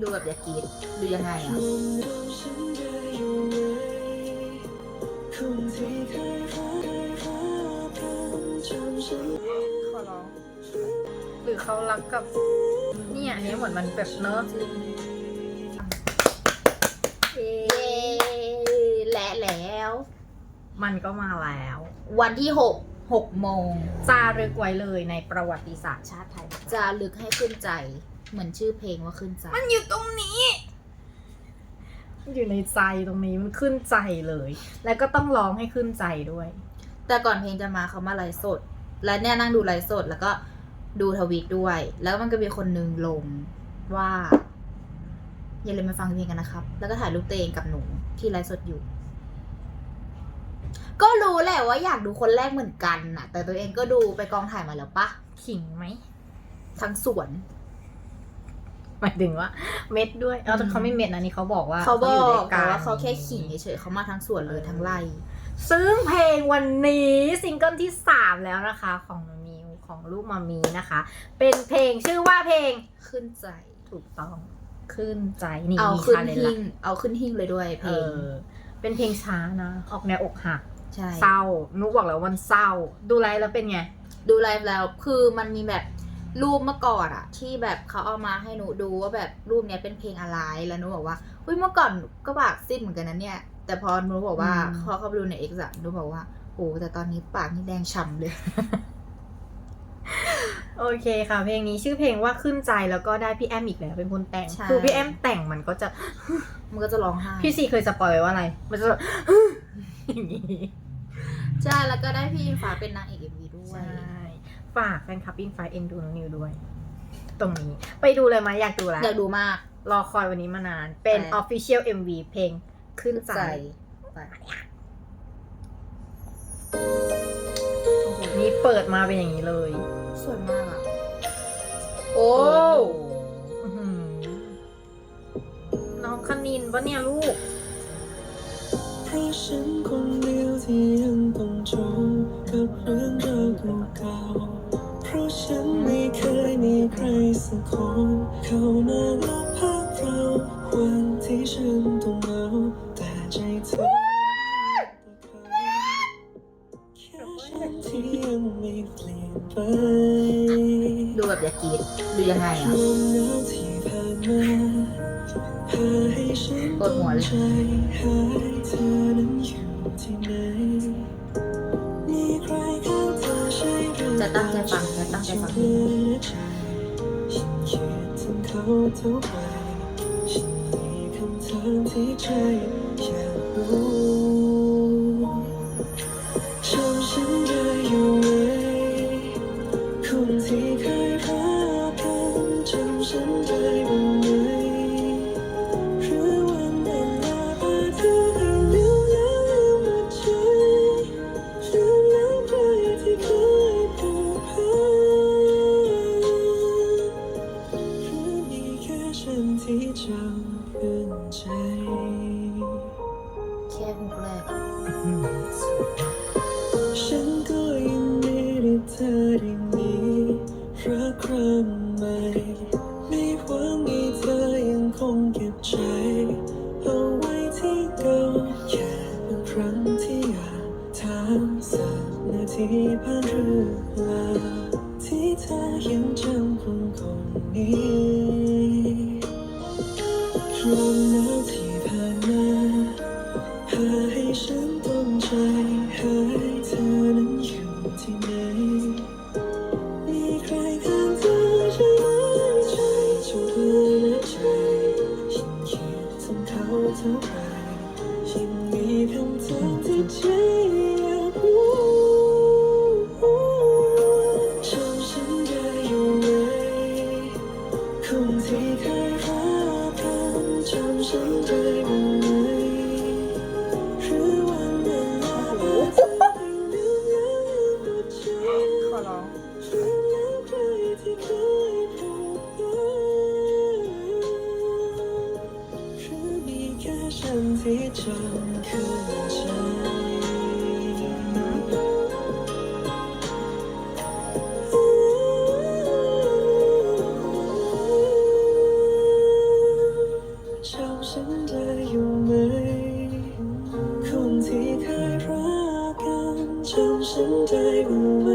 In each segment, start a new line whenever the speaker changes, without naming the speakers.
ดูแบบอยากกรีดดูยังไงอะ
ขอร้อง หรือเขารักกับ เนี่ยอันนี้เหมือนมันแบบเนอะ
เย้และแล้ว
มันก็มาแล้ว
วันที่หก หกโมง
จารึกไว้เลยในประวัติศาสตร์ชาติไทย
จะลึกให้ขึ้นใจ เหมือนชื่อเพลงว่าขึ้นใจ
มันอยู่ตรงนี้มันอยู่ในใจตรงนี้มันขึ้นใจเลย แล้วก็ต้องร้องให้ขึ้นใจด้วย
แต่ก่อนเพลงจะมาเขามาไลฟ์สด และเนี่ยนั่งดูไลฟ์สดแล้วก็ดูทวีตด้วย แล้วมันก็มีคนนึงลงว่าอย่าลืมมาฟังเพลงกันนะครับ แล้วก็ถ่ายรูปตัวเองกับหนูที่ไลฟ์สดอยู่ ก็รู้แหละว่าอยากดูคนแรกเหมือนกันน่ะ แต่ตัวเองก็ดูไปกองถ่ายมาแล้วปะ
ขิงไหม
ทั้งสวน
หมายถึงว่า เม็ดด้วยเออแต่เขาไม่เม็ดนะนี่เขาบอกว่า
เขาบอ
ยู่ด้วย
กแต่ว่าเขาแค่ขิงเฉยๆเขามาทั้งสวนเลยทั้งไร่
ซึ่งเพลงวันนี้ซิงเกิลที่ 3 แล้วนะคะ ของมามิวของลูกมามีนะคะ เป็นเพลงชื่อว่าเพลง
ขึ้นใจ
ถูกต้องขึ้นใจนี่
เอา
มี
ขึ้น
ชาเลนจ์
หิ้
ละ
งเอาขึ้นหิ้งเลยด้วยเพ
เอ
ลง
อเป็นเพลงช้านะ ออกแนวอกหัก
ใช่
เศร้านุกบอกแล้ววันเศร้า ดูไลฟ์แล้วเป็นไง
ดูไลฟ์แล้วคือมันมีแบบรูปเมื่อก่อนอะที่แบบเขาเอามาให้หนูดูว่าแบบรูปเนี้ยเป็นเพลงอะไรแล้วหนูบอกว่าเฮ้ยเมื่อก่อนก็ปากซิดเหมือนกันนะเนี่ย แต่พอหนูบอกว่า
อืม
พอเข้าไปดูในเอ็กซ์อะหนูบอกว่าโอ้แต่ตอนนี้ปากนี่แดงฉ่ำเลย
โอเคค่ะ เพลงนี้ชื่อเพลงว่าขึ้นใจแล้วก็ได้พี่แอมอีกแล้วเป็นคนแต่ง
ใช่
คือพี่แอมแต่งมันก็จะ
มันก็จะร้องไห้
พี่ซีเคยสปอยไว้ว่าอะไร มันจะ อย่างนี้
ใช่แล้วก็ได้พี่อิงฟ้าเป็นนางเอกเอ็มวีด้ว
ใช่
ย
ฝากแฟนคลับอินไฟเอ็นดูน้องนิวด้วย ตรงนี้ ไปดูเลยไหมอยากดูแล้ว
อยากดูมาก
รอคอยวันนี้มานาน เป็น
ใช่
Official MV เพลงขึ้นใจ
ไป
โอ้โหนี่เปิดมาเป็นอย่างนี้เลย
สวยมากอะโอ้
อื้อหือน้องคณินปะเนี่ยลูก
เพราะฉันคนเดียวที่ยังต้องจมกับเรื่องราวเก่าๆเพราะฉันไม่เคยมีใครสักคนเข้ามาลบภาพเราวันที่ฉันต้องเหงาแต่ใจเธอแค่ฉันที่ยังไม่เปลี่ยนไป
ดูแบบอยากกรีดดูยังไงอะ
ลมหนาวที่ผ่านมาพาให้ฉัน
ปวดหัวเลย
จะ
ตั้งใจฟังจะตั้งใจฟังเพลง
ฉันคิดถึงเขาเท่าไหร่ฉันมีคำถามที่ใจอยากรู้ ที่เคยรักกันจนฉันได้รู้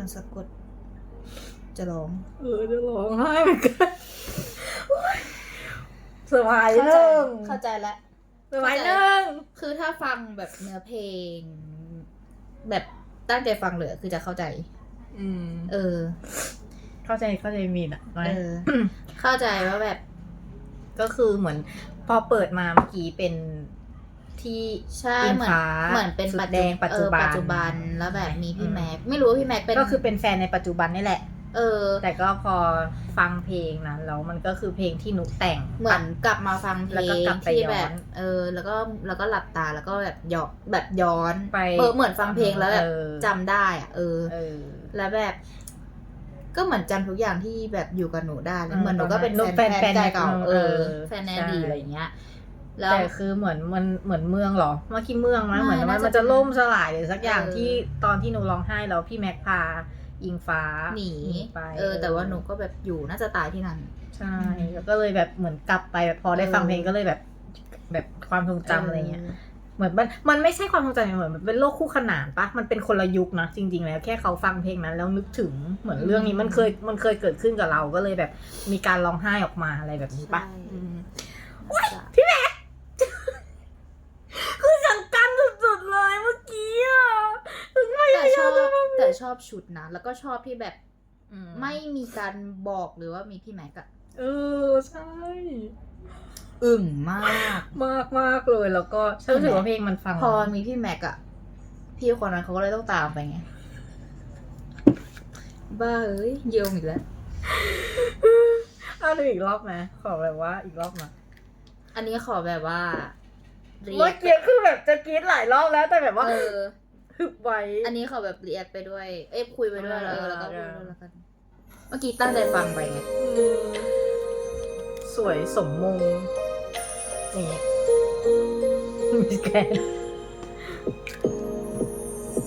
โดนสะกด จะร้อง
เออจะร้องไห้เหมือนกันโอ๊ยเซอร์ไพรส์
เข้า
ห
ใจ
นึ่ง
เข้าใจแล้ว
เซอร์ไพรส์หนึ่ง
คือถ้าฟังแบบเนื้อเพลง แบบตั้งใจฟังเลยคือจะเข้าใจ
อืม
เออ
เข้าใจเข้าใจมีนอะน้อย
เออ เข้าใจว่าแบบ
ก็คือเหมือน พอเปิดมาเมื่อกี้เป็น ที่
ใช่
อิง
เหมือน
ฟ้า
เหมือนเป็น
สุด
ปัจ
แดงปัจจุบัน
เออปัจจุบันแล้วแบบมีพี่
อืม
แม็กไม่รู้ว่าพี่แม็กเป็น
ก็คือเป็นแฟนในปัจจุบันนี่แหละ
เออ
แต่ก็พอฟังเพลงนั้นแล้วมันก็คือเพลงที่นุกแต่ง
เหมือนกลับมาฟังเพล
แล้วก็
ง
กลับไป
ที่
ย้อน
แบบ เออ แล้วก็แล้วก็หลับตาแล้วก็แบบย้อนแบบย้อน
ไป
เออเหมือนฟังเพลงแล้วแบบ
เออ
จำได้อะเออ
เออ
แล้วแบบก็เหมือนจำทุกอย่างที่แบบอยู่กับหนูได้เลย
อืม
เหมือนหนูก็เป็น
ตอนนั้น
แฟน
แฟน
แฟนใจเก่า
แฟน
เออ
เออ
แฟนใน
ใช่
อดีตอะไรอย่างเงี้ย แล้ว
แต่คือเหมือนมันเหมือนเมืองเหรอเมื่อกี้เมืองมั้ย
ไม่
เหมือนมัน
น่าจะ
มันจะล่มสลายหรือสักอย่าง
เออ
ที่ตอนที่หนูร้องไห้แล้วพี่แม็กพาอิงฟ้า
หนี
ไป
เออ แต่ว่าหนูก็แบบอยู่น่าจะตายที่นั่น
ใช่แล้วก็เลยแบบเหมือนกลับไปแบบพอได้ฟัง
เออ
เพลงก็เลยแบบ แบบความทรงจำอะไรเงี้ย เหมือนมันมันไม่ใช่ความทรงจำเหมือนมันเป็นโลกคู่ขนานปะมันเป็นคนละยุคนะจริง ๆ แล้วแค่เขาฟังเพลงนั้นแล้วนึกถึงเหมือนเรื่องนี้มันเคยมันเคยเกิดขึ้นกับเราก็เลยแบบมีการร้องไห้ออกมาอะไรแบบนี้ปะ
ใช่
อืม
น่าจะ
คือจังกันสุดๆเลยเมื่อกี้อะถึงพ
แต่
ยา
ช
ยา
อ
ม
บ
จะมา
แต่ ชอบชุดนะ แล้วก็ชอบที่แบบ
อื
ไม่มีการบอกหรือว่ามีพี่แม็กอะ
เออ ใช่
อึ่งมาก
มากมากๆเลยแล้วก็ฉันรู้สึกว่าเพลงมันฟัง
พอมีพี่แม็กอะพี่คนนั้นเขาก็เลยต้องตามไปไง บ้าเอ้ยเยิมอีกแล้ว
เอาดูอีกรอบไหมขอแบบว่าอีกรอบมา
อันนี้ขอแบบว่าเรี
เมื่
ย
อกกี้คือแบบจะกรี๊ดหลายรอบแล้วแต่แบบว่า
เออ
ฮึบไว้
อันนี้ขอแบบเรียกไปด้วย เอ้ยคุยไปด้วยแล้วเออแล้วก็
เอ
พูด
อ
ด้วยแล้วกัน เมื่อกี้ตั้งใจฟังไปไง
อืมสวยสมมงนี่มิสแกรนด์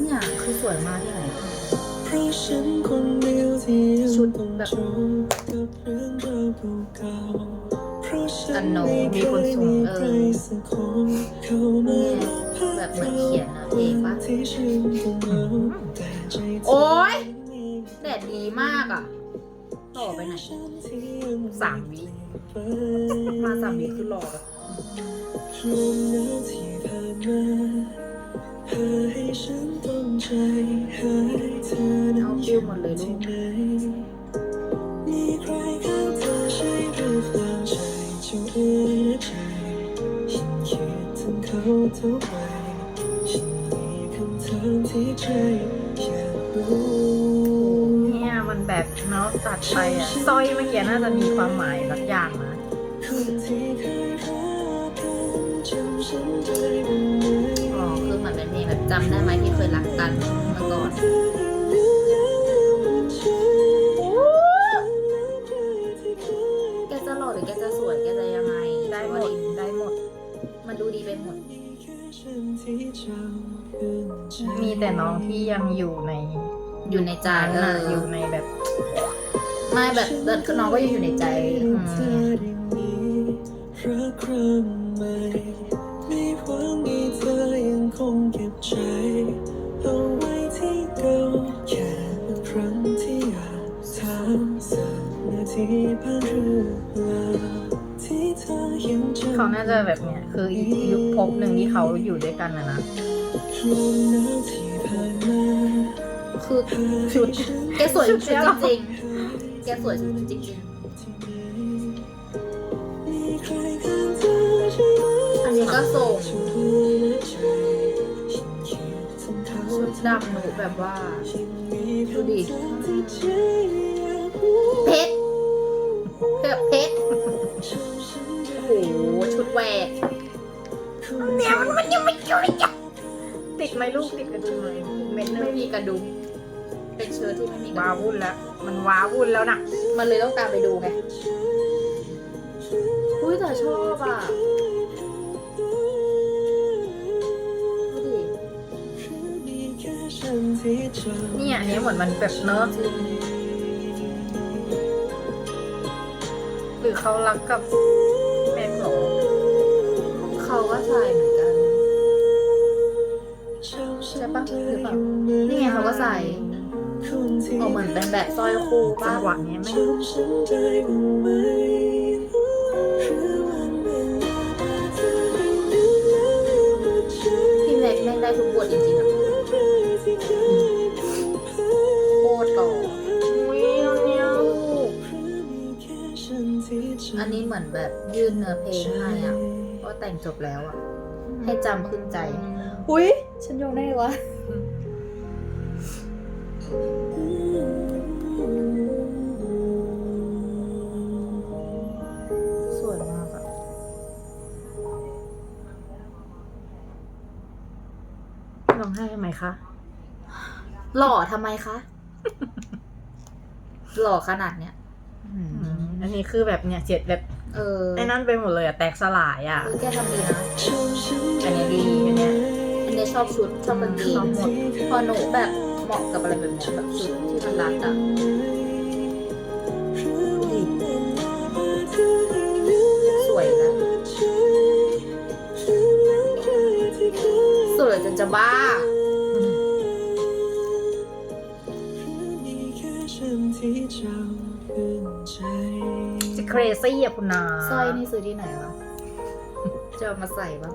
เนี่ยคือสวยมากที่ไหน
เพราะฉันคนเดียวที่ยัง
ชุด
ต้อง
แบบ
จมกับเรื่องราวเก่าๆเพราะฉั
กันนโน
ไม่
มี
เค
คน
ย
ส่ง
มี
เออ แบบเหมือนเขียนเพลงปะ
ที่ฉันต้องเอาแต่ใจเธ
โอ๊ยแดดดีมากอะ ต่อไปไหน
สามวิ
มาสามวิคือหล่อแบบ
ลมหนาวที่ผ่านมาพาให้ฉันต้องใจหายเธอนั้น
เอาฟิลหมดเลยลูก
ไหมีใครข้างเธอใช่หรือเปล่าใจจะอ้วนใจฉันคิดถึงเขาทุกวัน
เนาะตัดไปอะสร้อยเมื่อกี้น่าจะมีความหมายสักอย่างนะ
คนที่เคยรักกันจำฉันได้บ้างไหม
อ๋อคือเหมือนเป็นเพลงแบบจำได้ไหมที่เคยรักกันเมื่อก่อนแกจะหล่อหรือแกจะสวยแกจะยังไง
ได้หมดได้หมด
มันดูดีไปหมด
มีแต่น้องที่ยังอยู่ใน
อยู่ในใจ
นั้น
เอ
น่ะ
อ
อยู่ในแบบ
ไม่แบบเดินน้องก็ยังอยู่ในใจอืม
รักครั้งใหม่ไม่หวังให้เธอยังคงเก็บใจเอาไว้ที่เก่าแค่เป็นครั้งที่อยากถามสักนาทีผ่านหรือเปล่าที่เธอยังจำ
เขาน่าจะแบบเนี้ยคืออีกยุคภพหนึ่งที่เขาอยู่ด้วยกันนะนะ
คือ
ชุด
แกสวยจริงๆจริงๆแกสวยจริงๆจริง
มีใครข้างเธอใช่ไหม
ๆอันนี้ก็ส่ง
ชุ
ชุดดำหนูแบบว่าดูดิเพชรแบบเพชรโอ้โหชุดแหวก
เนี่ยมันมันยังไม่จบ
ติดไหมลูกติดกระดุมเลยเม็ดนึ
ไม่
ง
มีกระดุม เป็นเชิ้ตที่ไม่มีกระ
ว้า
ดุม
วุ่นแล้ว มันว้าวุ่นแล้วนะ
มันเลยต้องตามไปดูไงอุ้ยแต่ชอบอะดูดิ
เนี่ยอันนี้เหมือนมันแบบเนอะหรือเขารักกับแม็กเหรอ
เขาก็ใส่เหมือน เหมือนเป็นแบบสร้อยคู่
จั
ป่ะ
งหวะเนี้ยไม่
จำฉันได้บ้างไหมหรือวันเวลาเธอได้ลืมแล้วลืมหมดใจ
พี่แม็กแม่งได้ทุกบทจริงๆอะ
ใครที่เคยผูกพัน
โคตรหล่อ
อุ้ยตอนเนี้ยลูก
หรือมีแค่ฉันที่จำ
อันนี้เหมือนแบบยื่นเนื้อเพลงให้อะก็แต่งจบแล้วอะ ให้จำขึ้นใจ อุ้ยฉันยงได้วะ อ
งไห้ทำไมคะ
หล่อทำไมคะ หล่อขนาดเนี้ยอืม
อืมอันนี้คือแบบเนี่ยเจ็ดแบบ
เออ
ไอ้นั่นไปหมดเลยอะแตกสลายอะ
คือแกทำดีนะ
อันนี้ดีอันเนี้ย
อันนี้ชอบชุดชอบกางเกง
ชอบหมด
พอหนูแบบเหมาะกับอะไรแบบเนี้ยแบบชุดที่มันรัดอะ จนจะบ้า
จะเครซี่อะคุณนา
สร้อยนี่ซื้อที่ไหนวะ จะเอามาใส่บ้าง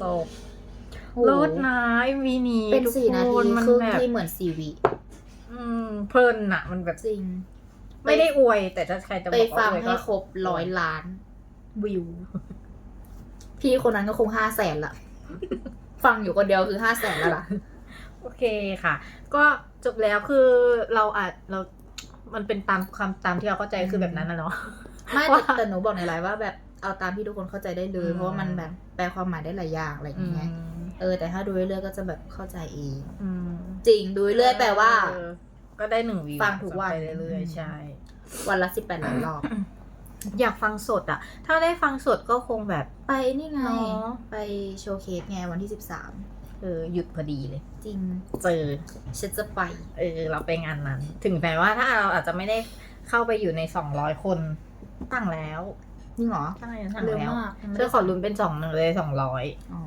จบ
โอ้โห
เลิศนะเอ็มวีนี้
เป็น
ทุก
สี่นา
ค
ที
มัน
ครึ่ง
แบบ
ที่เหมือนสี่วิ
อืมเพลินอะมันแบบ
จริง
ไม่ได้อวย แต่ถ้าใครจะบ
ไป
อก
ฟั
ว่างอวย
ให้
ก็
ครบร้อยล้านวิว พี่คนนั้นก็คงห้าแสนละ ฟังอยู่คนเดียวคือห้าแสนแล้วล่ะ
โอเคค่ะ ก็จบแล้วคือเราอาจเรา มันเป็นตามความตามที่เราเข้าใจคือแบบนั้นนะเนาะ
ไม่แต่
ว่า
แต่หนูบอกในไลน์ว่าแบบเอาตามที่ทุกคนเข้าใจได้เลย
อืม
เพราะว่ามันแบบแปลความหมายได้หลายอย่างอะไรอย่างเงี้ย เออ แต่ถ้าดูเรื่อยๆก็จะแบบเข้าใจเอง
อืม
จริงดูเรื่อยๆแปลว่า
เออก็ได้หนึ่งวี
ฟังทุกวัน
ไปเรื่อยๆใช่
วันละสิบแปดรอบ
อยากฟังสดอะถ้าได้ฟังสดก็คงแบบ
ไปนี่ไง
เนาะ
ไปโชว์เคสไงวันที่สิบสาม
เออหยุดพอดีเลย
จริง
เจอ
ฉันจะไป
เออ เราไปงานนั้น ถึงแม้ว่าถ้าเราอาจจะไม่ได้เข้าไปอยู่ในสองร้อยคนตั้งแล้ว
นี่หรอ
ตั้งตั้ง
เร็ว
แล้ว
มากยังไม่
เธ
ได้
อขอลุ้นเป็นสองหนึ่งเลยสองร้อย
อ๋อ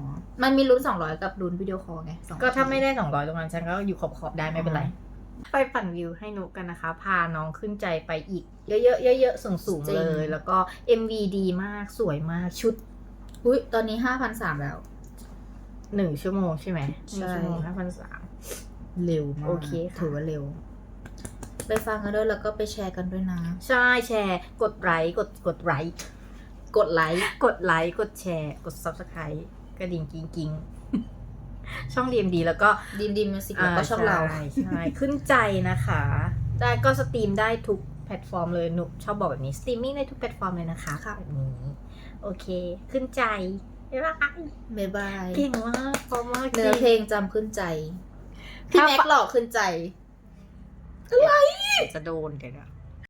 มันมีลุ้นสองร้อยกับลุ้นวิดีโอคอลไงสอง
ก็ถ้าไม่ได้สองร้อยตรงนั้นฉันก็อยู่ขอบๆได้ไม่เป็นไร
อ๋
ไปปั่นวิวให้นุกกันนะคะ พาน้องขึ้นใจไปอีก เยอะๆเยอะๆสูงๆเลย แล้วก็ MV ดีมากสวยมากชุด
อุ้ยตอนนี้ห้าพันสามแล้ว
หนึ่งชั่วโมงใช่ไหมห
ใช่
นึ่งชั่วโมงห้าพันสาม
เร็วมาก
โอเคค่ะ
ถือว่าเร็ว ไปฟังกันด้วยแล้วก็ไปแชร์กันด้วยนะ
ใช่แชร์ กดไลค์กดกดไลค์
กดไลค์
กดไลค์กดแชร์ กด subscribe กระดิ่งกิ้งกิ้ง ช่อง DMD แล้วก็
ดีมดีมิวสิกแล้วก็ช่องเรา
ใช่ใช่ขึ้นใจนะคะ ได้ก็สตรีมได้ทุกแพลตฟอร์มเลยหนุชอบบอกแบบนี้สตรีมมิ่งได้ทุกแพลตฟอร์มเลยนะคะ
ค่ะ
แบบนี้โอเค ขึ้นใจบ๊ายบาย
บ๊ายบาย
เก่งมากเพราะมาก
เนื้อเพลงจำขึ้นใจพี่
ถ้า
แม็กหลอกขึ้นใจ
จะโดนกันอะ